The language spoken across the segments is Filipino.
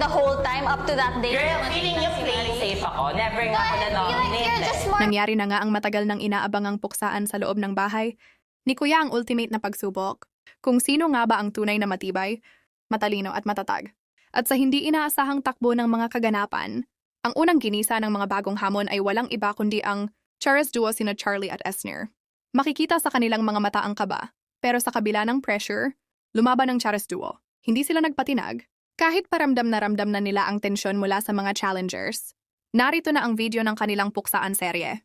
the whole time up to that date? Girl, feeling playing safe ako. Never nga ako just more Nangyari na nga ang matagal ng inaabangang puksaan sa loob ng bahay. Ni Kuya ang ultimate na pagsubok. Kung sino nga ba ang tunay na matibay, matalino at matatag. At sa hindi inaasahang takbo ng mga kaganapan, ang unang ginisa ng mga bagong hamon ay walang iba kundi ang Charis duo sina Charlie at Esner. Makikita sa kanilang mga mata ang kaba, pero sa kabila ng pressure, lumaban ang Charis duo. Hindi sila nagpatinag. Kahit paramdam na ramdam na nila ang tensyon mula sa mga challengers, narito na ang video ng kanilang puksaan serye.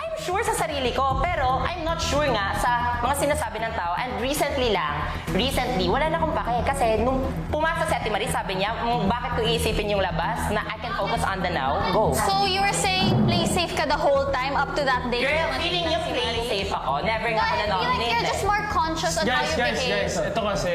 I'm sure sa sarili ko, pero I'm not sure nga sa mga sinasabi ng tao. And recently lang, recently, wala na akong pake. Kasi nung pumasa si Ate Marie, sabi niya, "Mm, bakit ko iisipin yung labas na I can focus on the now? Go. So you were saying ka the whole time up to that date? Girl, feeling niyo playing safe ako. Never nga ako feel like you're just more conscious on how Guys, you guys, behave. guys, ito kasi,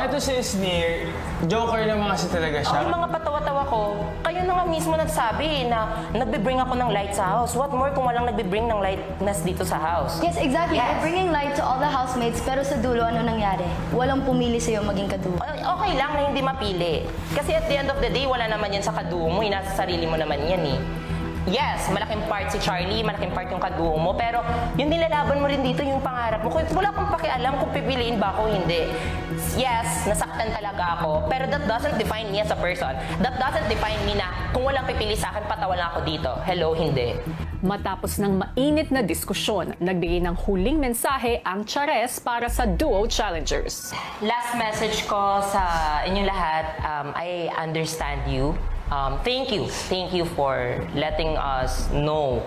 ito si Sneer, joker naman kasi talaga siya. Yung mga patawa-tawa ko, kayo na nga mismo nagsabi na nagbe-bring ako ng light sa house. What more kung walang nagbe-bring ng lightness dito sa house? Yes, exactly. Yes. We're bringing light to all the housemates, pero sa dulo, ano nangyari? Walang pumili sa'yo maging kadugo. Ay, Okay lang na hindi mapili. Kasi at the end of the day, wala naman yan sa kaduo mo. eh, Nasa sarili mo naman yan eh. Yes, malaking part si Charlie, malaking part yung kaduo mo, pero yung nilalaban mo rin dito, yung pangarap mo, kung wala akong pakialam kung pipiliin ba ako o hindi. Yes, nasaktan talaga ako, pero that doesn't define me as a person. That doesn't define me na kung walang pipili sa akin, patawa lang ako dito. Hello, hindi. Matapos ng mainit na diskusyon, nagbigay ng huling mensahe ang Chares para sa Duo Challengers. Last message ko sa inyong lahat, um, I understand you. Um, thank you. Thank you for letting us know.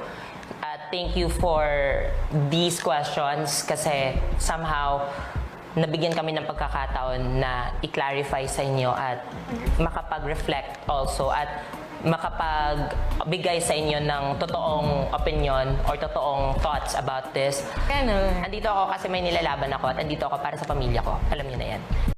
At thank you for these questions kasi somehow nabigyan kami ng pagkakataon na i-clarify sa inyo at makapag-reflect also at makapagbigay sa inyo ng totoong opinion or totoong thoughts about this. Andito ako kasi may nilalaban ako at andito ako para sa pamilya ko. Alam niyo na yan.